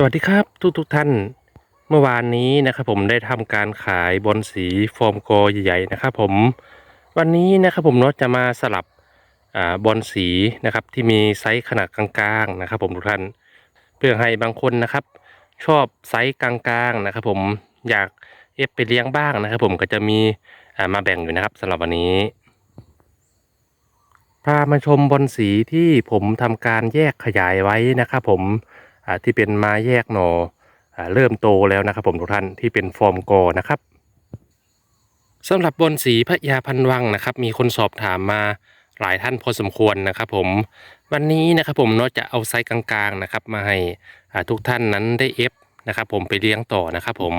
สวัสดีครับทุกทุกท่าน เมื่อวานนี้นะครับผมได้ทำการขายบอลสีฟอร์มกอใหญ่ๆนะครับผมวันนี้นะครับผมเนาะจะมาสลับอ่าบอลสีนะครับที่มีไซส์ขนาดกลางๆนะครับ ผมทุกท่านเพื่อให้บางคนนะครับ ชอบไซส์กลางๆนะครับ ผมอยากเอฟไปเลี้ยงบ้างนะครับ ผมก็จะมีอ่ามาแบ่งอยู่นะครับสำหรับวันนี้พามาชมบอลสีที่ผมทำการแยกขยายไว้นะครับ ผม ที่เป็นไม้แยกหน่ออเริ่มโตแล้วนะครับ ผมทุกท่านที่เป็นฟอร์มกอนะครับสำหรับบอลสีพระยาพันวังนะครับ มีคนสอบถามมาหลายท่านพอสมควรนะครับผมวันนี้นะครับผมเนาะจะเอาไซส์กลางๆนะครับ มาให้ทุกท่านนั้นได้เอฟนะครับ ผมไปเลี้ยงต่อนะครับ ผม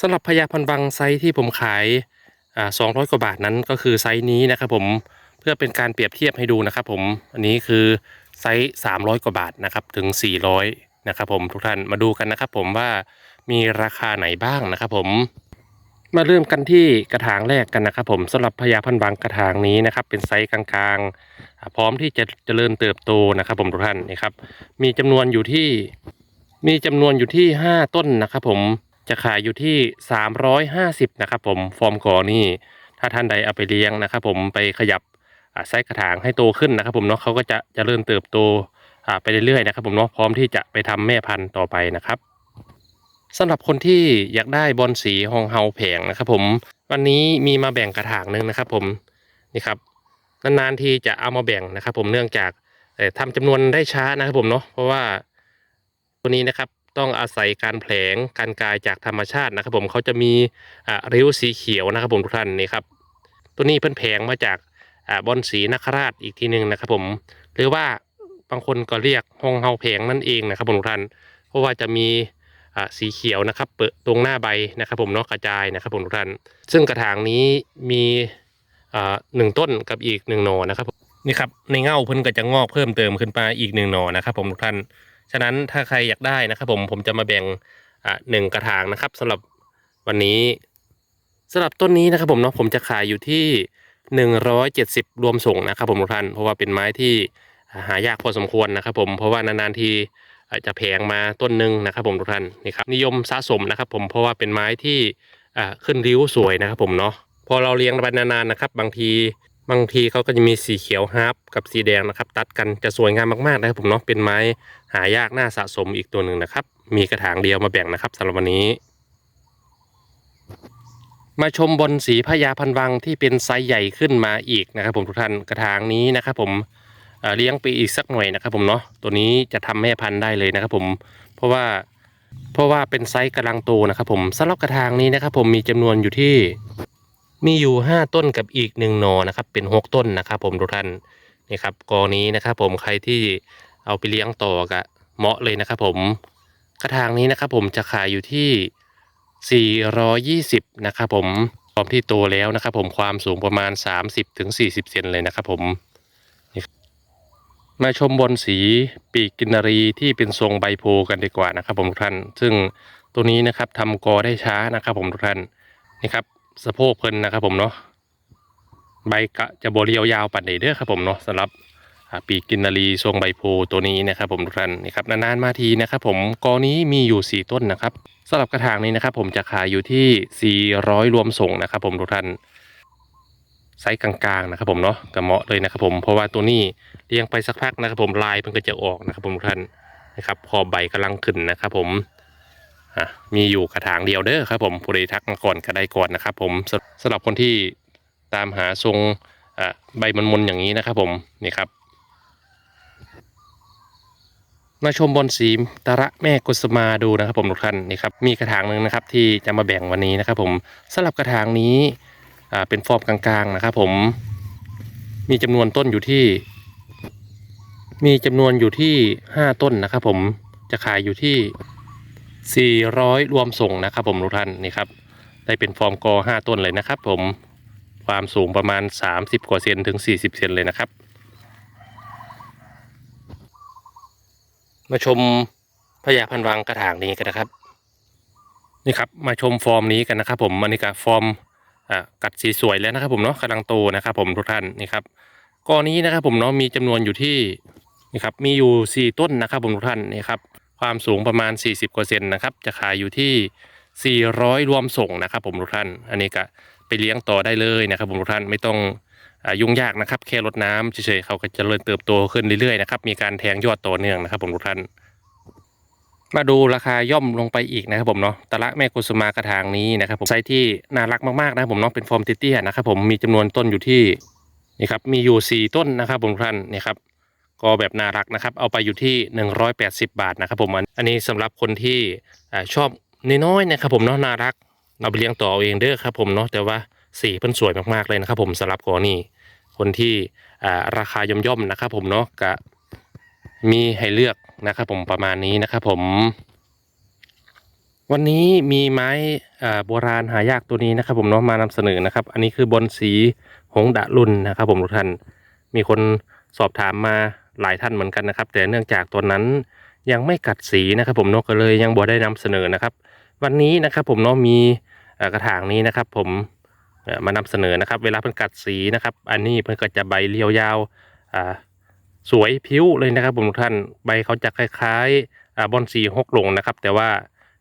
สำหรับพญาพันวังไซส์ที่ผมขายสอ่า200กว่าบาทนั้นก็คือไซส์นี้นะครับ ผมเพื่อเป็นการเปรียบเทียบให้ดูนะครับ ผมอันนี้คือ ไซส์300 กว่าบาทนะครับถึง 400นะครับผมทุกท่านมาดูกันนะครับผมว่ามีราคาไหนบ้างนะครับผมมาเริ่มกันที่กระถางแรกกันนะครับผมสำหรับพญาพันธ์บางกระถางนี้นะครับ เป็นไซส์กลางๆ พร้อมที่จะเจริญเติบโตนะครับผมทุกท่านนี่ครับ มีจำนวนอยู่ที่มีจำนวนอยู่ที่ 5 ต้นนะครับผมจะขายอยู่ที่ 350นะครับผมฟอร์มกอนี่ถ้าท่านใดเอาไปเลี้ยงนะครับผมไปขยับ ไซส์กระถางให้โตขึ้นนะครับ ผมเนาะเขาก็จะจะเริญเติบโตไปเรื่อยๆนะครับ ผมเนาะพร้อมที่จะไปทำแม่พันธุ์ต่อไปนะครับสำหรับคนที่อยากได้บอลสีฮองเฮาแผงนะครับผมวันนี้มีมาแบ่งกระถางหนึ่งนะครับ ผมนี่ครับนานๆทีจะเอามาแบ่งนะครับ ผมเนื่องจากเอ่อทำจำนวนได้ช้านะครับผมเนาะเพราะว่าตัวนี้นะครับต้องอาศัยการแผลงการกายจากธรรมชาตินะครับ ผมเขาจะมีริ้วสีเขียวนะครับ ผมทุกท่านนี่ครับตัวนี้เพิ่นแผงมาจาก บอนสีนคราชอีกทีหนึ่งนะครับผม หรือว่าบางคนก็เรียกฮองเฮาแผงนั่นเองนะครับผมทุกท่าน เพราะว่าจะมีอ่าสีเขียวนะครับ เปิดตรงหน้าใบนะครับผมเนาะกระจายนะครับผมทุกท่าน ซึ่งกระถางนี้มีอ่าหนึ่งต้นกับอีกหนึ่งหนอนะครับผมนี่ครับในเง่าเพิ่นก็จะงอกเพิ่มเติมขึ้นมาอีกหนึ่งหนอนะครับผมทุกท่าน ฉะนั้นถ้าใครอยากได้นะครับผมผมจะมาแบ่งอ่าหนึ่งกระถางนะครับสำหรับวันนี้สำหรับต้นนี้นะครับผมเนาะผมจะขายอยู่ที่ 170 รวมส่งนะครับผมทุกท่านเพราะว่าเป็นไม้ที่หายากพอสมควรนะครับผมเพราะว่านานๆทีอาจจะแพงมาต้นหนึ่งนะครับผมทุกท่านนี่ครับนิยมสะสมนะครับผมเพราะว่าเป็นไม้ที่ขึ้นริ้วสวยนะครับผมเนาะพอเราเลี้ยงไปนานๆนะครับ บางทีบางทีเขาก็จะมีสีเขียวฮาร์ปกับสีแดงนะครับ ตัดกันจะสวยงามมากๆนะครับผมเนาะเป็นไม้หายากน่าสะสมอีกตัวหนึ่งนะครับ มีกระถางเดียวมาแบ่งนะครับสำหรับวันนี้ มาชมบอลสีพญาพันวังที่เป็นไซส์ใหญ่ขึ้นมาอีกนะครับ ผมทุกท่านกระถางนี้นะครับผมเเลี้ยงไปอีกสักหน่อยนะครับ ผมเนาะตัวนี้จะทำแม่พันธุ์ได้เลยนะครับ ผมเพราะว่าเพราะว่าเป็นไซส์กำลังโตนะครับผมสำหรับกระถางนี้นะครับ ผมมีจำนวนอยู่ที่มีอยู่ 5 ต้นกับอีกหนึ่งหนอนะครับเป็น 6 ต้นนะครับ ผมทุกท่านนี่ครับกอนี้นะครับ ผมใครที่เอาไปเลี้ยงต่อกะเหมาะเลยนะครับ ผมกระถางนี้นะครับ ผมจะขายอยู่ที่ 420 นะครับผมพร้อมที่โตแล้วนะครับผมความสูงประมาณ 30-40 เซนเลยนะครับผมนี่ครับมาชมบนสีปีกกินารีที่เป็นทรงใบโพกันดีกว่านะครับผมทุกท่าน ซึ่งตัวนี้นะครับทำกอได้ช้านะครับผมทุกท่านนี่ครับสะโพกเพิ่นนะครับผมเนาะใบกะจะบเรียวยาวปัดใดเด้อครับผมเนาะสำหรับ ปีกกินนารีทรงใบโพตัวนี้นะครับผมทุกท่านนี่ครับนานๆมาทีนะครับผมกอนี้มีอยู่ 4 ต้นนะครับสำหรับกระถางนี้นะครับผมจะขายอยู่ที่ 400 รวมส่งนะครับผมทุกท่านไซส์กลางๆนะครับผมเนาะกระเหมาะเลยนะครับผมเพราะว่าตัวนี้เลี้ยงไปสักพักนะครับผมลายมันก็จะออกนะครับผมทุกท่านนะครับพอใบกำลังขึ้นนะครับผมมีอยู่กระถางเดียวเด้อครับผมผู้ใดทักมาก่อนก็ได้ก่อนนะครับผมสำหรับคนที่ตามหาทรงใบมันมนอย่างนี้นะครับผมนี่ครับ มาชมบอลสีตระแม่กุสมาดูนะครับผมทุกท่านนี่ครับมีกระถางหนึ่งนะครับที่จะมาแบ่งวันนี้นะครับผมสำหรับกระถางนี้เป็นฟอร์มกลางๆนะครับผมมีจำนวนต้นอยู่ที่ มีจำนวนอยู่ที่ 5 ต้นนะครับผมจะขายอยู่ที่ 400 รวมส่งนะครับผมทุกท่านนี่ครับได้เป็นฟอร์มกอ5ต้นเลยนะครับผมความสูงประมาณ 30 กว่าเซนถึง 40 เซนเลยนะครับ มาชมพญาพันวังกระถางนี้กันนะครับ นี่ครับมาชมฟอร์มนี้กันนะครับ ผมมันนี่ก็ฟอร์มอ่ากัดสีสวยแล้วนะครับ ผมเนาะกำลังโตนะครับ ผมทุกท่านนี่ครับกอนี้นะครับ ผมเนาะมีจำนวนอยู่ที่นี่ครับมีอยู่สี่ต้นนะครับ ผมทุกท่านนี่ครับความสูงประมาณ 40กว่าเซนนะครับ จะขายอยู่ที่ 400 รวมส่งนะครับ ผมทุกท่าน อันนี้ก็ไปเลี้ยงต่อได้เลยนะครับ ผมทุกท่านไม่ต้อง ยุ่งยากนะครับ แค่รดน้ำเฉยๆเขาก็จะเริญเติบโตขึ้นเรื่อยๆนะครับมีการแทงยอดต่อเนื่องนะครับผมทุกท่านมาดูราคาย่อมลงไปอีกนะครับผมเนาะตะละแม่กุสุมากระถางนี้นะครับผมไซส์ที่น่ารักมากๆนะครับผมเนาะเป็นฟอร์มติเตี้ยนะครับผมมีจำนวนต้นอยู่ที่นี่ครับมีอยู่4ต้นนะครับผมทุกท่านนี่ครับก็แบบน่ารักนะครับ เอาไปอยู่ที่ 180 บาทนะครับผมอันนี้สำหรับคนที่อชอบน้อยๆนะครับผมเนาะน่ารักเอาไปเลี้ยงต่อเอาเองเด้อครับผมเนาะแต่ว่าสีเพิ่นสวยมากๆเลยนะครับผมสำหรับกอนี่ คนที่ราคาย่อมๆนะครับผมเนาะกะมีให้เลือกนะครับผมประมาณนี้นะครับผม วันนี้มีไม้โบราณหายากตัวนี้นะครับ ผมเนาะมานำเสนอนะครับ อันนี้คือบอนสีหงดะลุนนะครับผมทุกท่านมีคนสอบถามมาหลายท่านเหมือนกันนะครับ แต่เนื่องจากตัวนั้นยังไม่กัดสีนะครับ ผมเนาะก็เลยยังบ่ได้นำเสนอนะครับ วันนี้นะครับ ผมเนาะมีกระถางนี้นะครับ ผม มานำเสนอนะครับ เวลาเพิ่นกัดสีนะครับ อันนี้เพิ่นก็จะใบเรียวยาวอ่าสวยผิวเลยนะครับผมทุกท่านใบเขาจะคล้ายๆอ่าบอนสีหกหลงนะครับ แต่ว่า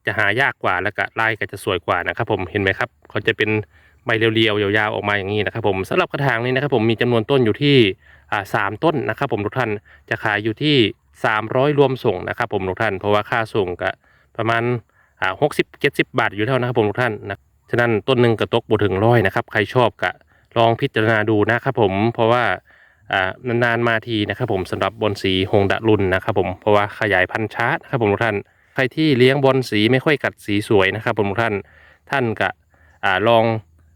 จะหายากกว่าแล้วก็ลายก็จะสวยกว่านะครับ ผมเห็นไหมครับเขาจะเป็นใบเรียวๆยาวๆออกมาอย่างนี้นะครับ ผมสำหรับกระถางนี้นะครับ ผมมีจำนวนต้นอยู่ที่อ่าสามต้นนะครับ ผมทุกท่านจะขายอยู่ที่ 300 รวมส่งนะครับ ผมทุกท่านเพราะว่าค่าส่งก็ประมาณอ่าหกสิบเจ็ดสิบบาทอยู่เท่านะครับผมทุกท่านนะ ฉะนั้นต้นหนึ่งกระตกบถึงร้อยนะครับ ใครชอบก็ลองพิจารณาดูนะครับผมเพราะว่าอ่านานๆมาทีนะครับผมสำหรับบอนสีหงดะลุนนะครับผมเพราะว่าขยายพันธุ์ช้านะครับผมทุกท่านใครที่เลี้ยงบอนสีไม่ค่อยกัดสีสวยนะครับผมทุกท่านท่านก็อ่าลอง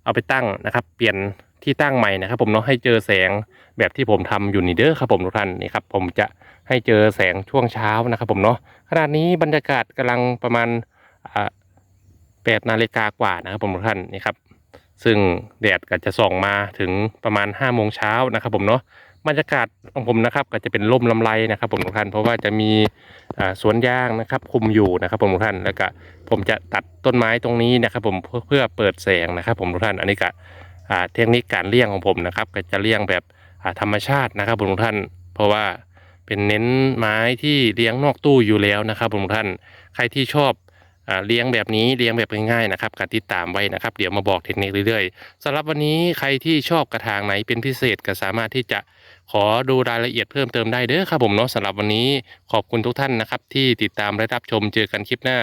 เอาไปตั้งนะครับ เปลี่ยนที่ตั้งใหม่นะครับ ผมเนาะให้เจอแสงแบบที่ผมทำอยู่นี่เด้อครับผมทุกท่านนี่ครับผมจะให้เจอแสงช่วงเช้านะครับ ผมเนาะขณะนี้บรรยากาศกำลังประมาณ 8 นาฬิกากว่านะครับผมทุกท่านนี่ครับ ซึ่งแดดก็จะส่องมาถึงประมาณ5โมงเช้านะครับผมเนาะบรรยากาศของผมนะครับก็จะเป็นร่มลำไรนะครับผมทุกท่านเพราะว่าจะมีสวนยางนะครับคุมอยู่นะครับผมทุกท่านแล้วก็ผมจะตัดต้นไม้ตรงนี้นะครับ ผมเพื่อเปิดแสงนะครับ ผมทุกท่านอันนี้ก็เทคนิคการเลี้ยงของผมนะครับ ก็จะเลี้ยงแบบธรรมชาตินะครับผมทุกท่าน เพราะว่าเป็นเน้นไม้ที่เลี้ยงนอกตู้อยู่แล้วนะครับผมทุกท่าน ใครที่ชอบ เลี้ยงแบบนี้เลี้ยงแบบง่ายๆนะครับการติดตามไว้นะครับ เดี๋ยวมาบอกเทคนิคเรื่อยๆสำหรับวันนี้ใครที่ชอบกระถางไหนเป็นพิเศษก็สามารถที่จะขอดูรายละเอียดเพิ่มเติมได้เด้อครับผมเนาะสำหรับวันนี้ขอบคุณทุกท่านนะครับ ที่ติดตามและรับชมเจอกันคลิปหน้า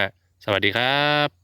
สวัสดีครับ